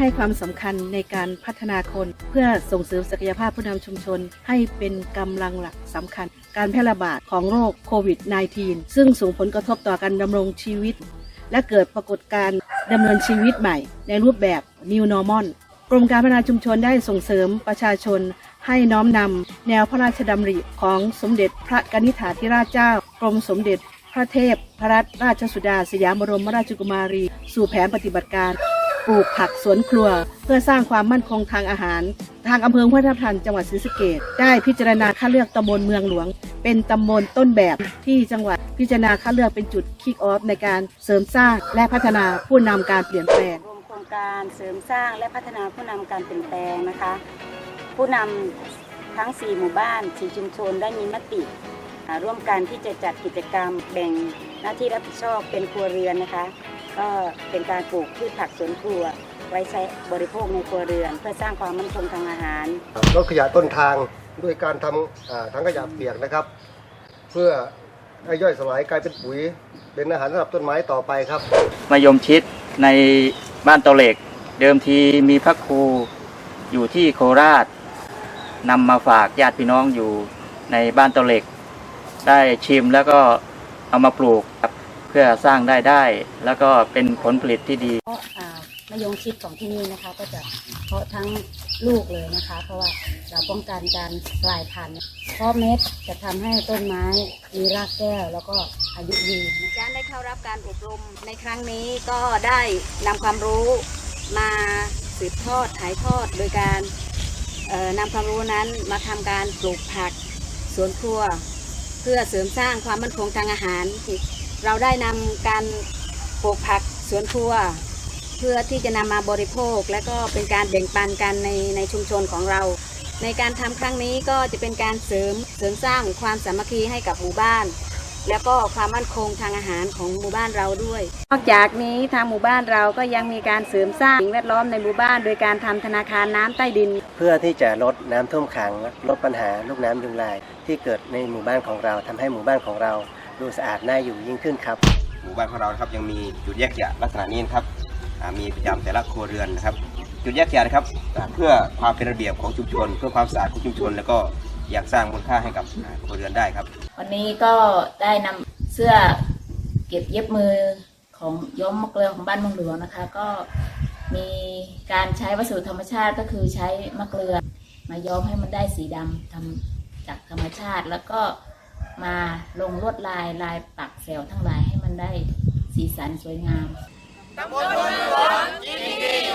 ให้ความสำคัญในการพัฒนาคน เพื่อส่งเสริมศักยภาพผู้นำชุมชน ให้เป็นกำลังหลักสำคัญ การแพร่ระบาดของโรคโควิด -19 ซึ่งส่งผลกระทบต่อการดำรงชีวิต และเกิดปรากฏการณ์ดำเนินชีวิตใหม่ ในรูปแบบ New Normal กรมการพัฒนาชุมชนได้ส่งเสริมประชาชน ให้น้อมนำแนวพระราชดำริของสมเด็จพระกนิษฐาธิราชเจ้ากรมสมเด็จพระเทพพระราชสุดาสยามบรมราชกุมารี สู่แผนปฏิบัติการ ปลูกผักสวนครัว เพื่อสร้างความมั่นคงทางอาหาร ทางอำเภอห้วยทับทันจังหวัดศรีสะเกษได้พิจารณาคัดเลือกตำบลเมืองหลวง เป็นตำบลต้นแบบที่จังหวัดพิจารณาคัดเลือกเป็นจุดคิกออฟในการเสริมสร้างและพัฒนาผู้นำการเปลี่ยนแปลงรวมโครงการเสริมสร้างและพัฒนาผู้นำการเปลี่ยนแปลงนะคะ ผู้นำทั้ง 4 หมู่บ้าน4ชุมชนได้มีมติร่วมกันที่จะจัดกิจกรรมแบ่งหน้าที่รับผิดชอบเป็นครัวเรือนนะคะ ก็เป็นการปลูกพืชผักสวนครัว ไว้ใช้บริโภคในครัวเรือน เพื่อสร้างความมั่นคงทางอาหาร ลดขยะต้นทางด้วยการทำอ่าถังขยะเปียกนะครับ เพื่อให้ย่อยสลายกลายเป็นปุ๋ย เป็นอาหารสำหรับต้นไม้ต่อไปครับ มายมชิดในบ้านเตาเหล็ก เดิมทีมีพระครูอยู่ที่โคราชนำมาฝากญาติพี่น้องอยู่ในบ้านเตาเหล็ก ได้ชิมแล้วก็เอามาปลูกครับ เพื่อสร้างได้ได้ แล้วก็เป็นผลผลิตที่ดีเพราะอ่ามะยงชิดของที่นี่นะคะ ก็จะเพาะทั้งลูกเลยนะคะ เพราะว่าเราป้องกันการกลายพันธุ์เพราะเม็ดจะทำให้ต้นไม้มีรากแก้วแล้วก็อายุยืนอาจารย์ได้เข้ารับการอบรมในครั้งนี้ก็ได้นำความรู้มาสืบทอดถ่ายทอด โดยการเอ่อนำความรู้นั้นมาทำการปลูกผักสวนครัว เพื่อเสริมสร้างความมั่นคงทางอาหาร เราได้นำการปลูกผักสวนครัว เพื่อที่จะนำมาบริโภค และก็เป็นการแบ่งปันกันในในชุมชนของเรา ในการทำครั้งนี้ก็จะเป็นการเสริมเสริมสร้างความสามัคคีให้กับหมู่บ้าน แล้วก็ความมั่นคงทางอาหารของหมู่บ้านเราด้วย นอกจากนี้ทางหมู่บ้านเราก็ยังมีการเสริมสร้างสิ่งแวดล้อมในหมู่บ้าน โดยการทำธนาคารน้ำใต้ดิน เพื่อที่จะลดน้ำท่วมขัง ลดปัญหาลูกน้ำยุงลาย ที่เกิดในหมู่บ้านของเราทำให้หมู่บ้านของเรา ดูสะอาดน่าอยู่ยิ่งขึ้นครับ หมู่บ้านของเรานะครับยังมีจุดแยกขยะลักษณะนี้นะครับอ่ามีประจำแต่ละครัวเรือนนะครับ จุดแยกขยะนะครับอ่าเพื่อความเป็นระเบียบของชุมชน เพื่อความสะอาดของชุมชน แล้วก็อยากสร้างมูลค่าให้กับอ่าครัวเรือนได้ครับ วันนี้ก็ได้นำเสื้อเก็บเย็บมือของย้อมมะเกลือของบ้านเมืองหลวงนะคะ ก็มีการใช้วัสดุธรรมชาติก็คือใช้มะเกลือ มาย้อมให้มันได้สีดำทำจากธรรมชาติ แล้วก็ มาลงลวดลายลายปักแซวทั้งหลายให้มันได้สีสันสวยงามตำบลหลวงยินดี